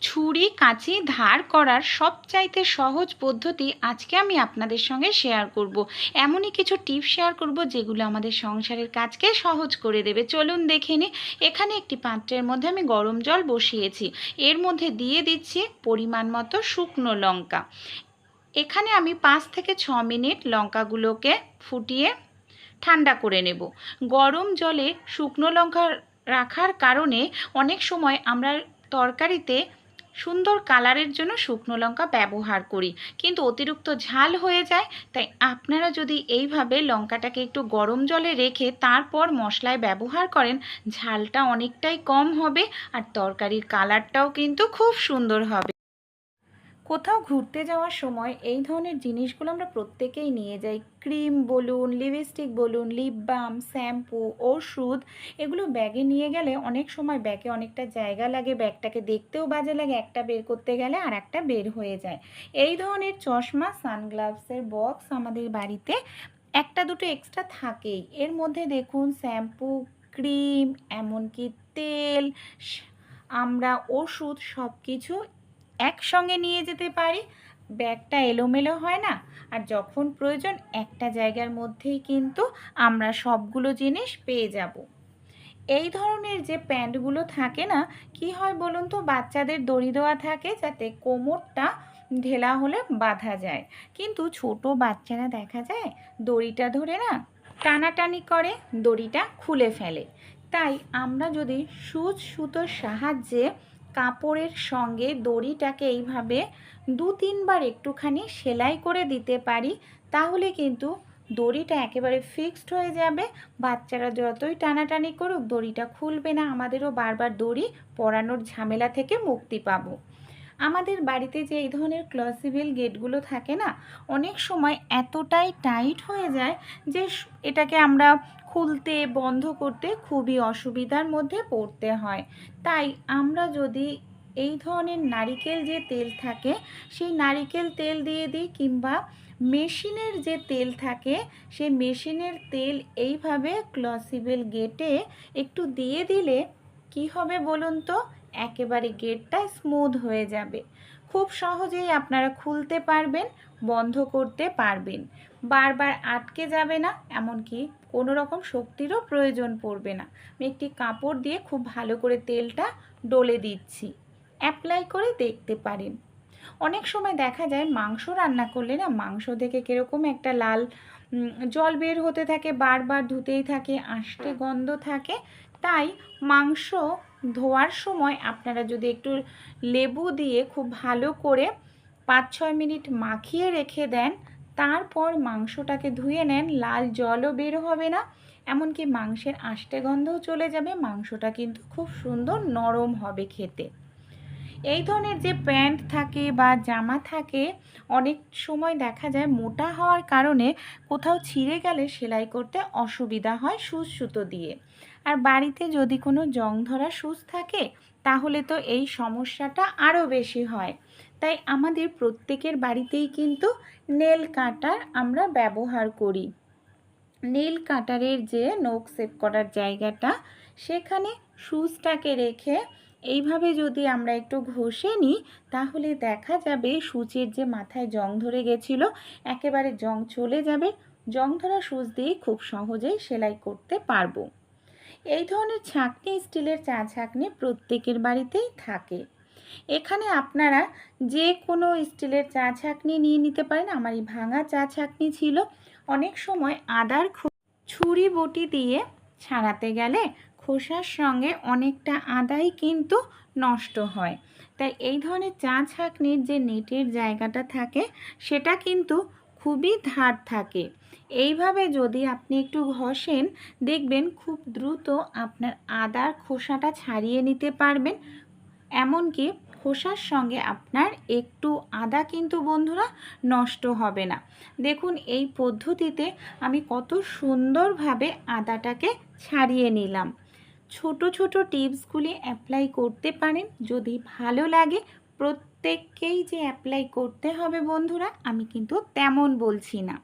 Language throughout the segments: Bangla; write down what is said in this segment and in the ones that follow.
ছুরি, কাঁচি ধার করার সবচাইতে সহজ পদ্ধতি আজকে আমি আপনাদের সঙ্গে শেয়ার করব। এমনই কিছু টিপ শেয়ার করব যেগুলো আমাদের সংসারের কাজকে সহজ করে দেবে। চলুন দেখে নিই এখানে একটি পাত্রের মধ্যে আমি গরম জল বসিয়েছি। এর মধ্যে দিয়ে দিচ্ছি পরিমাণ মতো শুকনো লঙ্কা। এখানে আমি পাঁচ থেকে ছ মিনিট লঙ্কাগুলোকে ফুটিয়ে ঠান্ডা করে নেব। গরম জলে শুকনো লঙ্কা রাখার কারণে অনেক সময় আমরা তরকারিতে সুন্দর কালারের জন্য শুকনো লঙ্কা ব্যবহার করি। কিন্তু অতিরিক্ত ঝাল হয়ে যায়, তাই আপনারা যদি এইভাবে লঙ্কাটাকে একটু গরম জলে রেখে তারপর মশলায় ব্যবহার করেন, ঝালটা অনেকটাই কম হবে আর তরকারির কালারটাও কিন্তু খুব সুন্দর হবে। কোথাও ঘুরতে যাওয়ার সময় এই ধরনের জিনিসগুলো আমরা প্রত্যেকেই নিয়ে যাই। ক্রিম বলুন, লিপস্টিক বলুন লিপ বাম শ্যাম্পু ওষুধ, এগুলো ব্যাগে নিয়ে গেলে অনেক সময় ব্যাগে অনেকটা জায়গা লাগে, ব্যাগটাকে দেখতেও বাজে লাগে, একটা বের করতে গেলে আর একটা বের হয়ে যায়। এই ধরনের চশমা, সানগ্লাভসের বক্স আমাদের বাড়িতে একটা দুটো এক্সট্রা থাকেই। এর মধ্যে দেখুন শ্যাম্পু ক্রিম এমনকি তেল আমরা ওষুধ সব কিছু একসঙ্গে নিয়ে যেতে পারি। ব্যাগটা এলোমেলো হয় না। আর যখন প্রয়োজন একটা জায়গার মধ্যেই কিন্তু আমরা সবগুলো জিনিস পেয়ে যাব। এই ধরনের যে প্যান্টগুলো থাকে না, কি হয় বলুন তো? বাচ্চাদের দড়ি দেওয়া থাকে যাতে কোমরটা ঢেলা হলে বাঁধা যায়। কিন্তু ছোট বাচ্চারা দেখা যায় দড়িটা ধরে না টানাটানি করে, দড়িটা খুলে ফেলে। তাই আমরা যদি সুচ সুতোর সাহায্যে কাপড়ের সঙ্গে দড়িটাকে এইভাবে দু তিনবার একটুখানি সেলাই করে দিতে পারি, তাহলে কিন্তু দড়িটা একেবারে ফিক্সড হয়ে যাবে। বাচ্চারা যতই টানাটানি করুক, দড়িটা খুলবে না। আমাদেরও বারবার দড়ি পরানোর ঝামেলা থেকে মুক্তি পাবো। আমাদের বাড়িতে যে এই ধরনের ক্লসিবেল গেটগুলো থাকে না, অনেক সময় এতটাই টাইট হয়ে যায় যে এটাকে আমরা খুলতে, বন্ধ করতে খুবই অসুবিধার মধ্যে পড়তে হয়। তাই আমরা যদি এই ধরনের নারিকেল যে তেল থাকে, সেই নারিকেল তেল দিয়ে দিই কিংবা মেশিনের যে তেল থাকে, সেই মেশিনের তেল এইভাবে ক্লসিবেল গেটে একটু দিয়ে দিলে কি হবে বলুন তো? একেবারে গেটটা স্মুথ হয়ে যাবে। খুব সহজেই আপনারা খুলতে পারবেন, বন্ধ করতে পারবেন। বারবার আটকে যাবে না, এমনকি কোনো রকম শক্তিরও প্রয়োজন পড়বে না। আমি একটি কাপড় দিয়ে খুব ভালো করে তেলটা ডলে দিচ্ছি। অ্যাপ্লাই করে দেখতে পারেন। অনেক সময় দেখা যায় মাংস রান্না করলে না, মাংস থেকে কীরকম একটা লাল জল বের হতে থাকে, বারবার ধুতেই থাকে, আষ্টে গন্ধ থাকে। তাই মাংস ধোয়ার সময় আপনারা যদি একটু লেবু দিয়ে খুব ভালো করে পাঁচ ছয় মিনিট মাখিয়ে রেখে দেন, তারপর মাংসটাকে ধুয়ে নেন, লাল জলও বের হবে না। এমনকি মাংসের আষ্টে গন্ধও চলে যাবে, মাংসটা কিন্তু খুব সুন্দর নরম হবে খেতে। এই ধরনের যে প্যান্ট থাকে বা জামা থাকে, অনেক সময় দেখা যায় মোটা হওয়ার কারণে কোথাও ছিঁড়ে গেলে সেলাই করতে অসুবিধা হয় সুচ সুতো দিয়ে। আর বাড়িতে যদি কোনো জং ধরা সুচ থাকে, তাহলে তো এই সমস্যাটা আরও বেশি হয়। তাই আমাদের প্রত্যেকের বাড়িতেই কিন্তু নেল কাটার আমরা ব্যবহার করি। নেল কাটারের যে নখ সেভ করার জায়গাটা, সেখানে সুচটাকে রেখে এইভাবে যদি আমরা একটু ঘষে নিই, তাহলে দেখা যাবে সূচের যে মাথায় জং ধরে গেছিল, একেবারে জং চলে যাবে। জং ধরা সুচ দিয়েই খুব সহজেই সেলাই করতে পারব। এই ধরনের ছাঁকনি স্টিলের চা ছাঁকনি প্রত্যেকের বাড়িতেই থাকে। এখানে আপনারা যে কোনো স্টিলের চা ছাঁকনি নিয়ে নিতে পারেন। আমার এই ভাঙা চা ছাঁকনি ছিল। অনেক সময় আদার ছুরি বটি দিয়ে ছাড়াতে গেলে খোসার সঙ্গে অনেকটা আদাই কিন্তু নষ্ট হয়। তাই এই ধরনের চা ছাঁকনির যে নেটের জায়গাটা থাকে, সেটা কিন্তু খুবই ধার থাকে। এইভাবে যদি আপনি একটু ঘষেন, দেখবেন খুব দ্রুত আপনার আদার খোসাটা ছাড়িয়ে নিতে পারবেন। এমনকি খোসার সঙ্গে আপনার একটু আদা কিন্তু বন্ধুরা নষ্ট হবে না। দেখুন, এই পদ্ধতিতে আমি কত সুন্দরভাবে আদাটাকে ছাড়িয়ে নিলাম। ছোট ছোট টিপসগুলি অ্যাপ্লাই করতে পারেন। যদি ভালো লাগে, প্রত্যেককেই যে অ্যাপ্লাই করতে হবে বন্ধুরা, আমি কিন্তু তেমন বলছি না।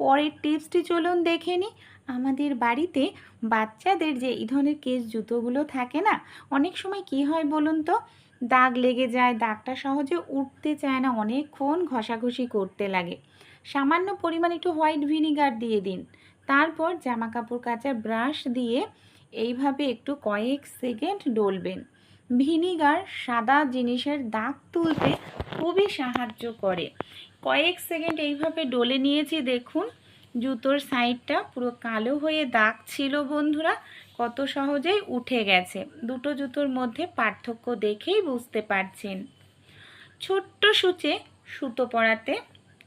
পরের টিপসটি চলুন দেখে নিই। আমাদের বাড়িতে বাচ্চাদের যে এই ধরনের কেস জুতোগুলো থাকে না, অনেক সময় কি হয় বলুন তো? দাগ লেগে যায়, দাগটা সহজে উঠতে চায় না, অনেকক্ষণ ঘষাঘষি করতে লাগে। সামান্য পরিমাণ একটু হোয়াইট ভিনিগার দিয়ে দিন। তারপর জামা কাপড় কাচার ব্রাশ দিয়ে এইভাবে একটু কয়েক সেকেন্ড ডলবেন। ভিনিগার সাদা জিনিসের দাগ তুলতে খুবই সাহায্য করে। কয়েক সেকেন্ড এইভাবে ডলে নিয়েছি, দেখুন। জুতোর সাইডটা পুরো কালো হয়ে দাগ ছিল, বন্ধুরা। কত সহজেই উঠে গেছে। দুটো জুতোর মধ্যে পার্থক্য দেখেই বুঝতে পারছেন। ছোট্ট সূচে সুতো পরাতে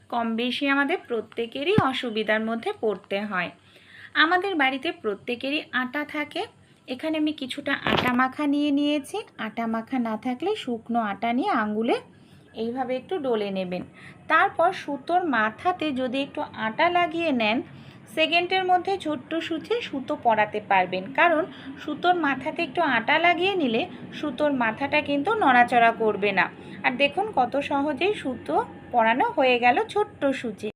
কম বেশি আমাদের প্রত্যেকেরই অসুবিধার মধ্যে পড়তে হয়। আমাদের বাড়িতে প্রত্যেকেরই আটা থাকে। এখানে আমি কিছুটা আটা মাখা নিয়ে নিয়েছি। আটা মাখা না থাকলে শুকনো আটা নিয়ে আঙ্গুলে এইভাবে একটু ডলে নেবেন। তারপর সুতোর মাথাতে যদি একটু আটা লাগিয়ে নেন, সেকেন্ডের মধ্যে ছোট্ট সূচে সুতো পরাতে পারবেন। কারণ সুতোর মাথাতে একটু আটা লাগিয়ে নিলে সুতোর মাথাটা কিন্তু নড়াচড়া করবে না। আর দেখুন কত সহজেই সুতো পরানো হয়ে গেল ছোট্ট সূচে।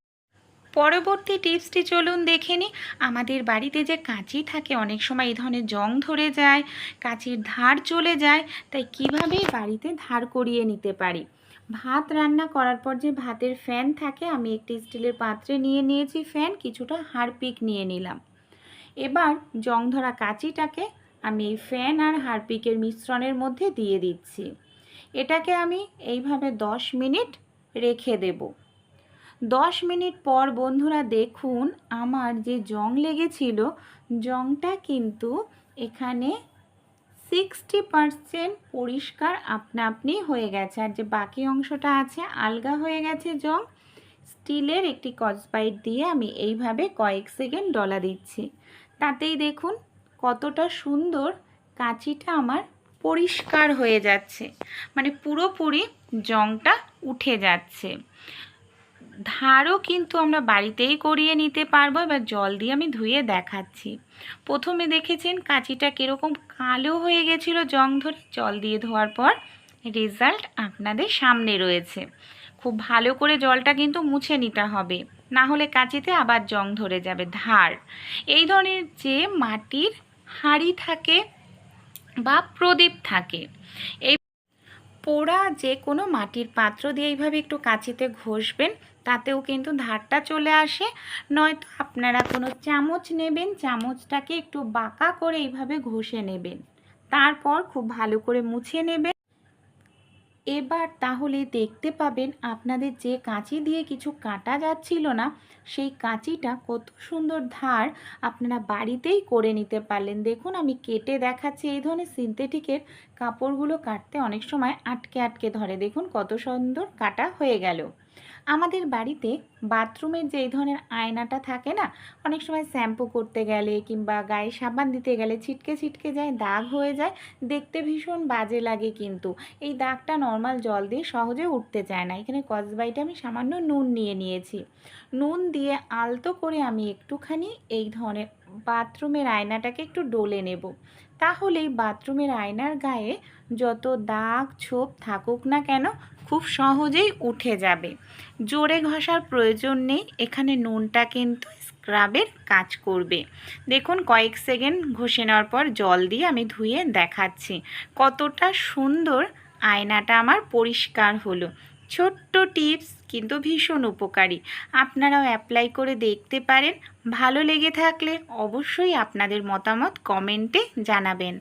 পরবর্তী টিপসটি চলুন দেখে নিই। আমাদের বাড়িতে যে কাঁচি থাকে, অনেক সময় এই ধরনের জং ধরে যায়, কাঁচির ধার চলে যায়, তাই কীভাবে বাড়িতে ধার করিয়ে নিতে পারি? ভাত রান্না করার পর যে ভাতের ফ্যান থাকে, আমি একটি স্টিলের পাত্রে নিয়ে নিয়েছি ফ্যান, কিছুটা হারপিক নিয়ে নিলাম। এবার জং ধরা কাঁচিটাকে আমি এই ফ্যান আর হারপিকের মিশ্রণের মধ্যে দিয়ে দিচ্ছি। এটাকে আমি এইভাবে দশ মিনিট রেখে দেব। দশ মিনিট পর বন্ধুরা দেখুন আমার যে জং লেগেছিল, জংটা কিন্তু এখানে সিক্সটি পারসেন্ট পরিষ্কার আপনা আপনি হয়ে গেছে। আর যে বাকি অংশটা আছে, আলগা হয়ে গেছে জং। স্টিলের একটি কসবাইট দিয়ে আমি এইভাবে কয়েক সেকেন্ড ডলা দিচ্ছি। তাতেই দেখুন কতটা সুন্দর কাঁচিটা আমার পরিষ্কার হয়ে যাচ্ছে। মানে পুরোপুরি জংটা উঠে যাচ্ছে। ধারও কিন্তু আমরা বাড়িতেই করিয়ে নিতে পারব, এবার জল দিয়ে আমি ধুয়ে দেখাচ্ছি। প্রথমে দেখেছেন কাঁচিটা কীরকম কালো হয়ে গেছিল জং ধরে, জল দিয়ে ধোয়ার পর রেজাল্ট আপনাদের সামনে রয়েছে। খুব ভালো করে জলটা কিন্তু মুছে নিতে হবে, না হলে কাঁচিতে আবার জং ধরে যাবে, ধার। এই ধরনের যে মাটির হাঁড়ি থাকে বা প্রদীপ থাকে, এই পোড়া যে কোনো মাটির পাত্র দিয়ে এইভাবে একটু কাঁচিতে ঘষবেন, তাতেও কিন্তু ধারটা চলে আসে। নয়তো আপনারা কোনো চামচ নেবেন, চামচটাকে একটু বাঁকা করে এইভাবে ঘষে নেবেন। তারপর খুব ভালো করে মুছে নেবেন। এবার তাহলে দেখতে পাবেন আপনাদের যে কাঁচি দিয়ে কিছু কাটা যাচ্ছিল না, সেই কাঁচিটা কত সুন্দর ধার আপনারা বাড়িতেই করে নিতে পারলেন। দেখুন, আমি কেটে দেখাচ্ছি এই ধরনের সিনথেটিকের কাপড়গুলো কাটতে অনেক সময় আটকে আটকে ধরে। দেখুন কত সুন্দর কাটা হয়ে গেল। আমাদের বাড়িতে বাথরুমের যে ধরনের আয়নাটা থাকে না, অনেক সময় শ্যাম্পু করতে গেলে কিংবা গায়ে সাবান দিতে গেলে ছিটকে ছিটকে যায়, দাগ হয়ে যায়, দেখতে ভীষণ বাজে লাগে কিন্তু। এই দাগটা নর্মাল জল দিয়ে সহজে উঠতে চায় না। এখানে কসবাইটে আমি সামান্য নুন নিয়ে নিয়েছি। নুন দিয়ে আলতো করে আমি একটুখানি এই ধরনের বাথরুমের আয়নাটাকে একটু ডলে নেব। তাহলেই বাথরুমের আয়নার গায়ে যত দাগ ছোপ থাকুক না কেন খুব সহজেই উঠে যাবে। জোরে ঘষার প্রয়োজন নেই, এখানে নুনটা কিন্তু স্ক্রাবের কাজ করবে। দেখুন, কয়েক সেকেন্ড ঘষে নেওয়ার পর জল দিয়ে আমি ধুয়ে দেখাচ্ছি। কতটা সুন্দর আয়নাটা আমার পরিষ্কার হলো। ছোট্ট টিপস, কিন্তু ভীষণ উপকারী। আপনারাও অ্যাপ্লাই করে দেখতে পারেন। ভালো লেগে থাকলে অবশ্যই আপনাদের মতামত কমেন্টে জানাবেন।